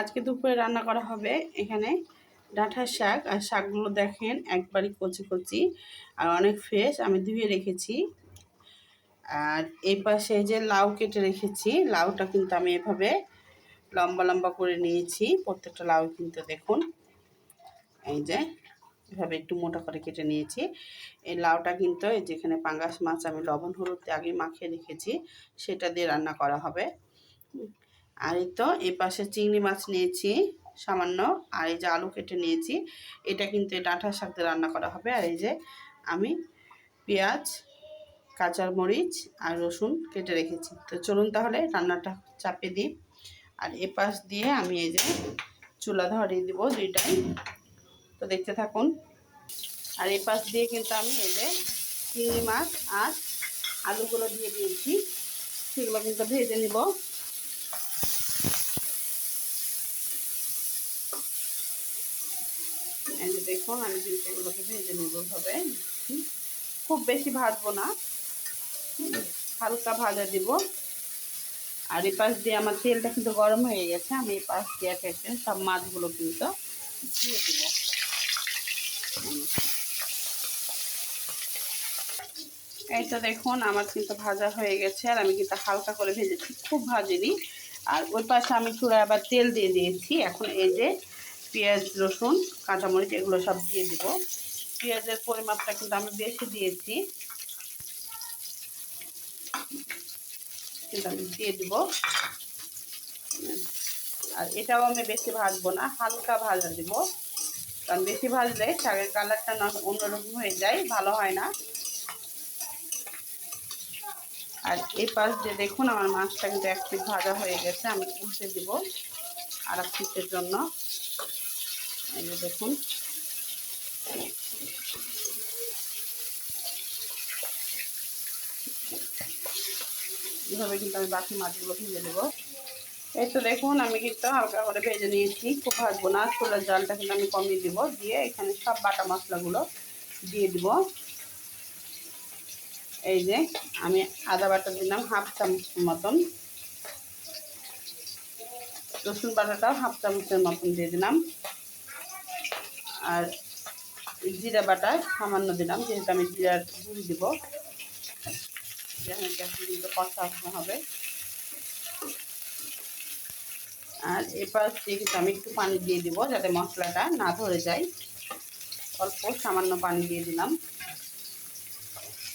আজকে দুপুরে রান্না করা হবে এখানে ডাঁটার শাক আর শাকগুলো দেখেন একবারই কচি কচি আর অনেক ফ্রেশ আমি ধুয়ে রেখেছি। আর এই পাশে যে লাউ কেটে রেখেছি, লাউটা কিন্তু আমি এভাবে লম্বা লম্বা করে নিয়েছি, প্রত্যেকটা লাউ কিন্তু দেখুন, এই যে এভাবে একটু মোটা করে কেটে নিয়েছি। এই লাউটা কিন্তু এই যেখানে পাঙ্গাস মাছ, আমি লবণ, হলুদ আগে মাখিয়ে রেখেছি, সেটা দিয়ে রান্না করা হবে। আর এই তো এই পাশে চিংড়ি মাছ নিয়েছি, সামান্য। আর এই যে আলু কেটে নিয়েছি, এটা কিন্তু ডাঁটার দিয়ে রান্না করা হবে। আর এই যে আমি পেঁয়াজ, কাঁচা মরিচ আর রসুন কেটে রেখেছি। তো চলুন তাহলে রান্নাটা চাপিয়ে দিই। আর এ পাশ দিয়ে আমি এই যে চুলা ধরিয়ে দিব দুইটাই। তো দেখতে থাকুন। আর এই পাশ দিয়ে কিন্তু আমি এই যে চিংড়ি মাছ আর আলুগুলো দিয়ে দিয়েছি। সেগুলো কিন্তু ভেজে নিব। এই যে আমি কিন্তু এগুলোকে ভেজে নেব ভাবে খুব বেশি ভাজবো না। হালকা ভাজা দিব। আর এই পাশ দিয়ে আমার তেলটা কিন্তু গরম হয়ে গেছে। আমি এই পাশ দিয়ে এক সব মাছগুলো কিন্তু দিয়ে দিব। এই দেখুন, আমার কিন্তু ভাজা হয়ে গেছে। আর আমি কিন্তু হালকা করে ভেজেছি। খুব ভাজিনি। আর ওই পাশে আমি চূড়ায় আবার তেল দিয়ে দিয়েছি। এখন এই যে পেঁয়াজ, রসুন, কাঁচামরিচ, এগুলো সব দিয়ে দিব। পেঁয়াজের পরিমাপটা কিন্তু আমি বেশি দিয়েছি। কিন্তু আমি দিয়ে দিব। আর এটাও আমি বেশি ভাজবো না, হালকা ভাজা দিব। কারণ বেশি ভাজলে শাকের কালারটা না অন্যরকম হয়ে যায়, ভালো হয় না। আর এই পাশ দিয়ে দেখুন, আমার মাছটা কিন্তু এক পিস ভাজা হয়ে গেছে, আমি উল্টে দিব আর এক জন্য। এই দেখুন। এভাবে কিন্তু আমি বাকি মাছগুলো ভেজে দেবো এই তো দেখুন, আমি কিন্তু হালকা করে ভেজে নিয়েছি। খুব ভাজবো না ছোলার জালটা কিন্তু আমি কমিয়ে দিব। দিয়ে এখানে সব বাটা মশলাগুলো দিয়ে দিব। এই যে আমি আদা বাটা দিলাম হাফ চামচ মতন। রসুন বাটাটাও হাফ চামচের মতন দিয়ে দিলাম। আর জিরা বাটা সামান্য দিলাম, যেহেতু আমি জিরার গুঁড়ি দিব। কষা হবে। আর এবার দিয়ে আমি একটু পানি দিয়ে দিব, যাতে মশলাটা না ধরে যায়। অল্প সামান্য পানি দিয়ে দিলাম।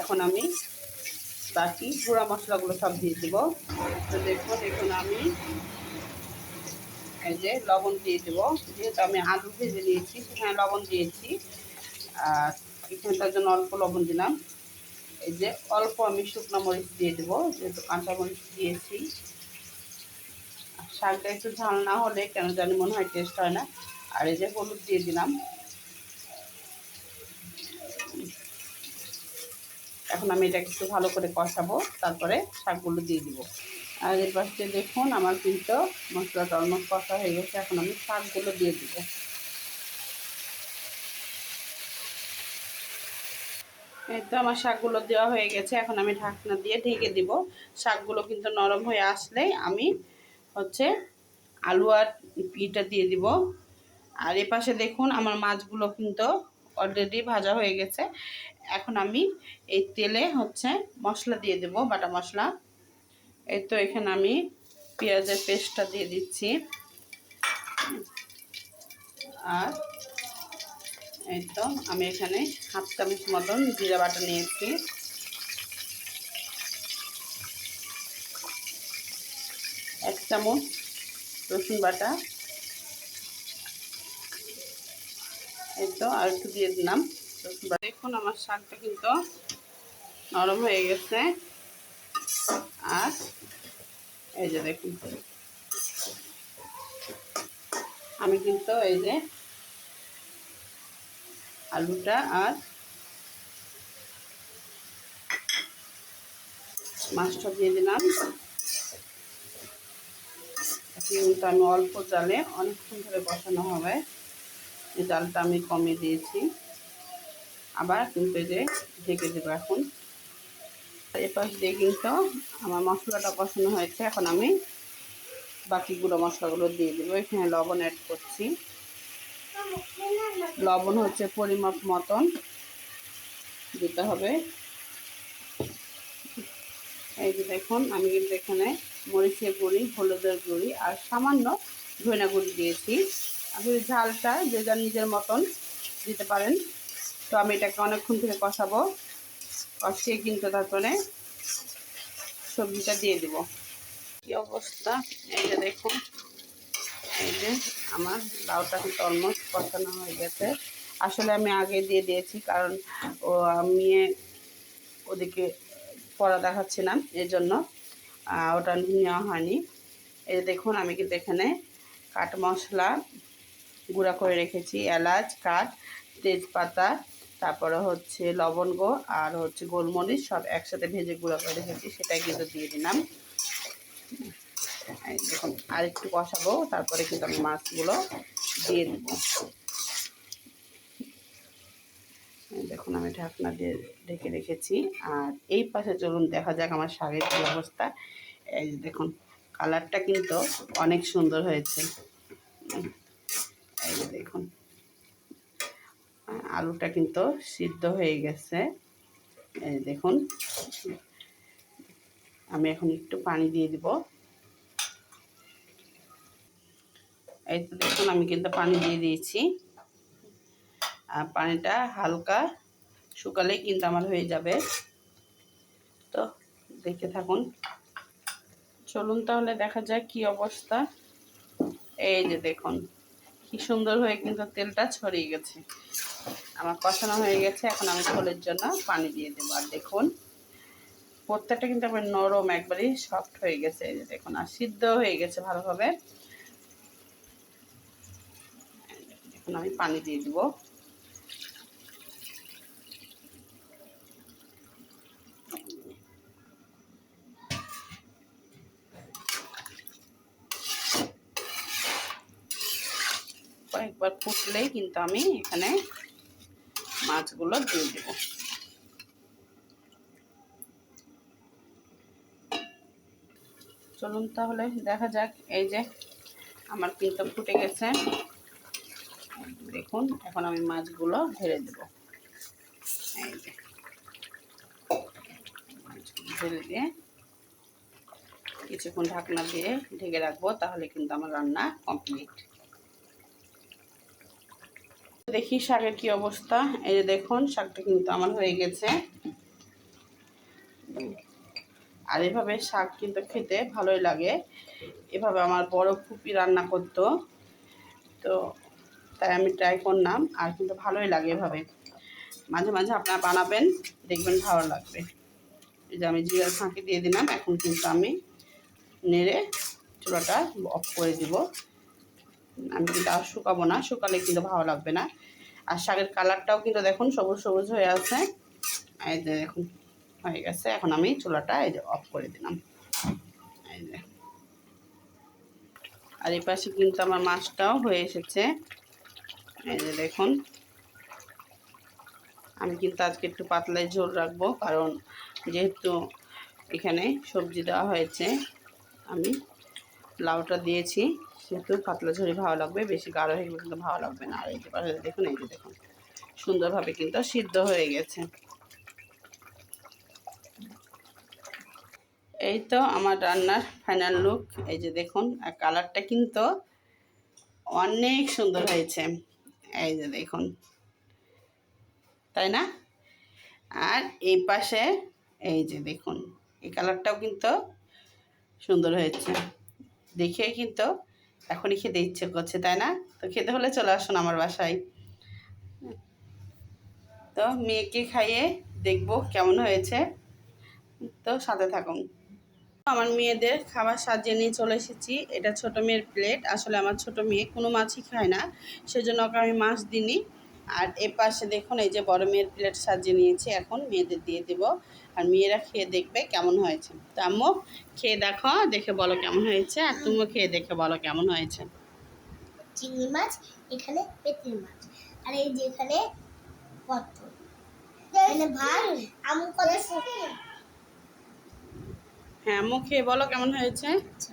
এখন আমি বাকি গুঁড়া মশলাগুলো সব দিয়ে দিব। তো দেখো দেখুন আমি এই যে লবণ দিয়ে দেব। যেহেতু আমি আলু ভেজে নিয়েছি, সেখানে লবণ দিয়েছি। আর এখানে তার জন্য অল্প লবণ দিলাম। এই যে অল্প আমি শুকনো মরিচ দিয়ে দেবো, যেহেতু কাঁচা মরিচ দিয়েছি। শাকটা একটু ঝাল না হলে কেন জানি মনে হয় টেস্ট হয় না। আর এই যে হলুদ দিয়ে দিলাম। এখন আমি এটা একটু ভালো করে কষাবো, তারপরে শাকগুলো দিয়ে দিব। আর এর পাশে দেখুন আমার কিন্তু মশলাটা অলমোস্ট কষা হয়ে গেছে। এখন আমি শাকগুলো দিয়ে দিব। এই তো আমার শাকগুলো দেওয়া হয়ে গেছে। এখন আমি ঢাকনা দিয়ে ঢেকে দিব। শাকগুলো কিন্তু নরম হয়ে আসলেই আমি হচ্ছে আলু আর পিটা দিয়ে দিব। আর এ পাশে দেখুন আমার মাছগুলো কিন্তু অলরেডি ভাজা হয়ে গেছে। এখন আমি এই তেলে হচ্ছে মশলা দিয়ে দেব, বাটা মশলা। এই তো এখানে আমি পেঁয়াজের পেস্টটা দিয়ে দিচ্ছি। আর এই তো আমি এখানে হাফ চামচ মতন জিরা বাটা নিয়েছি। এক চামচ রসুন বাটা। এই তো আর একটু দিয়ে দিলাম দেখুন আমার শাকটা কিন্তু নরম হয়ে গেছে। আর এই যে দেখুন। আমি কিন্তু এই যে আলুটা আর মাছটা দিয়ে দিলাম। কিন্তু আমি অল্প জালে অনেকক্ষণ ধরে বসানো হবে। এই জালটা আমি কমিয়ে দিয়েছি। আবার কিন্তু এই যে ঢেকে দেবো এখন। এপাশ দিয়ে কিন্তু আমার মশলাটা বসানো হয়েছে। এখন আমি বাকি গুঁড়ো মশলাগুলো দিয়ে দেবো। এখানে লবণ অ্যাড করছি। লবণ হচ্ছে পরিমাপ মতন দিতে হবে। এই যে দেখুন, আমি কিন্তু এখানে মরিচের গুঁড়ি, হলুদের গুঁড়ি আর সামান্য ধনিয়া গুঁড়ি দিয়েছি। আপনি ঝালটা যে যার নিজের মতন দিতে পারেন। তো আমি এটাকে অনেকক্ষণ থেকে কষাবো। কষিয়ে কিন্তু তারপরে সবজিটা দিয়ে দিব। কি অবস্থা? এই যে দেখুন, এই যে আমার লাউটা কিন্তু অলমোস্ট কষানো হয়ে গেছে। আসলে আমি আগে দিয়ে দিয়েছি, কারণ ও, আমি ওদিকে পড়া দেখাচ্ছিলাম এর জন্য ওটা নেওয়া হয়নি। এই দেখুন, আমি কিন্তু এখানে কাঠ মশলা গুঁড়া করে রেখেছি, এলাচ, কাঠ, তেজপাতা তারপরে হচ্ছে লবঙ্গ আর হচ্ছে গোলমরিচ সব একসাথে ভেজে গুঁড়ো করে রেখেছি, সেটাই কিন্তু দিয়ে দিলাম। দেখুন, আর একটু কষাবো, তারপরে কিন্তু আমি মাছগুলো দিয়ে দেব। দেখুন, আমি ঢাকনা দিয়ে ঢেকে রেখেছি। আর এই পাশে চলুন, দেখা যাক আমার শাকের কী অবস্থা। এই যে দেখুন, কালারটা কিন্তু অনেক সুন্দর হয়েছে। এই যে দেখুন আলুটা কিন্তু সিদ্ধ হয়ে গেছে। দেখুন, আমি এখন একটু পানি দিয়ে দিব। এই তো দেখুন, আমি কিন্তু পানি দিয়ে দিয়েছি। আর পানিটা হালকা শুকালেই কিন্তু আমার হয়ে যাবে। তো দেখে থাকুন। চলুন তাহলে দেখা যাক কি অবস্থা। এই যে দেখুন, কি সুন্দর হয়ে কিন্তু তেলটা ছড়িয়ে গেছে। আমার কষানো হয়ে গেছে, এখন আমি ঝোলের জন্য পানি দিয়ে দেবো। আর দেখুন প্রত্যেকটা কিন্তু আমার নরম, একবারই সফট হয়ে গেছে। দেখুন, আর সিদ্ধ হয়ে গেছে ভালোভাবে। এখন আমি পানি দিয়ে দিব। কয়েকবার ফুটলেই কিন্তু আমি এখানে মাছগুলো দিয়ে দেব। চলুন তাহলে দেখা যাক, এই যে আমার কিন্তু ফুটে গেছে। দেখুন, এখন আমি মাছগুলো ঢেলে দেব। এই যে ঢেলে দিয়ে কিছুক্ষণ ঢাকনা দিয়ে ঢেকে রাখব, তাহলে কিন্তু আমার রান্না কমপ্লিট। দেখি শাকের কি অবস্থা। এই যে দেখুন, শাকটা কিন্তু আমার হয়ে গেছে। আর এভাবে শাক কিন্তু খেতে ভালোই লাগে। এভাবে আমার বড় ফুপি রান্না করতো। তো তাই আমি ট্রাই করলাম, আর কিন্তু ভালোই লাগে এভাবে। মাঝে মাঝে আপনারা বানাবেন, দেখবেন ভালো লাগবে। এই যে আমি জিরার ফাঁকি দিয়ে দিলাম, এখন কিন্তু আমি নেড়ে চুলাটা অফ করে দিব। আমি কিন্তু আর শুকাবো না, শুকালে কিন্তু ভালো লাগবে না। আর শাকের কালারটাও কিন্তু দেখুন সবুজ সবুজ হয়ে আছে। এই যে দেখুন, হয়ে গেছে। এখন আমি চুলাটা এই যে অফ করে দিলাম। এই যে। আর এই পাশে কিন্তু আমার মাছটাও হয়ে এসেছে। এই যে দেখুন। আমি কিন্তু আজকে একটু পাতলায় ঝোল রাখব, কারণ যেহেতু এখানে সবজি দেওয়া হয়েছে, আমি লাউটা দিয়েছি। সেহেতু পাতলা ঝুড়ি ভালো লাগবে, বেশি গাঢ় হয়ে গেলে কিন্তু ভালো লাগবে না। আর এই যে দেখুন, এই যে দেখুন, সুন্দরভাবে কিন্তু সিদ্ধ হয়ে গেছে। এই তো আমার রান্নার ফাইনাল লুক এই যে দেখুন, আর কালারটা কিন্তু অনেক সুন্দর হয়েছে। এই যে দেখুন, তাই না? আর এই পাশে, এই যে দেখুন, এই কালারটাও কিন্তু সুন্দর হয়েছে। দেখে কিন্তু এখনই খেতে ইচ্ছে করছে, তাই না? তো খেতে হলে চলে আসুন আমার বাসায়। তো মেয়েকে খাইয়ে দেখব কেমন হয়েছে। তো সাথে থাকুন। আমার মেয়েদের খাবার সাজিয়ে নিয়ে চলে এসেছি। এটা ছোট মেয়ের প্লেট আসলে আমার ছোট মেয়ে কোনো মাছই খায় না। সেজন্য ওকে আমি মাছ দিইনি। আর এ পাশে দেখুন এই যে বড় মেয়ের প্লেট সাজিয়ে নিয়েছি এখন মেয়েদের দিয়ে দেব। আর মেয়েরা খেয়ে দেখবে কেমন হয়েছে। তো আম্মু খেয়ে দেখো দেখে বলো কেমন হয়েছে আর তুমিও খেয়ে দেখে বলো কেমন হয়েছে। চিংড়ি মাছ এখানে পেটির মাছ আর এই যেখানে এখানে ভাত হ্যাঁ আম্মু খেয়ে বলো কেমন হয়েছে। আচ্ছা।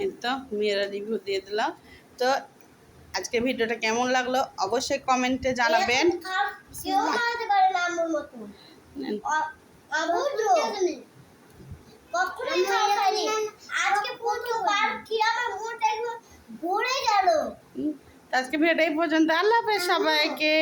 এই তো মেয়েরা রিভিউ দিয়ে দিলাম তো আজকে ভিডিওটা কেমন লাগল অবশ্যই কমেন্টে জানাবেন। আজকে ভিডিওটা এই পর্যন্ত। আল্লাহ হাফেজ সবাইকে।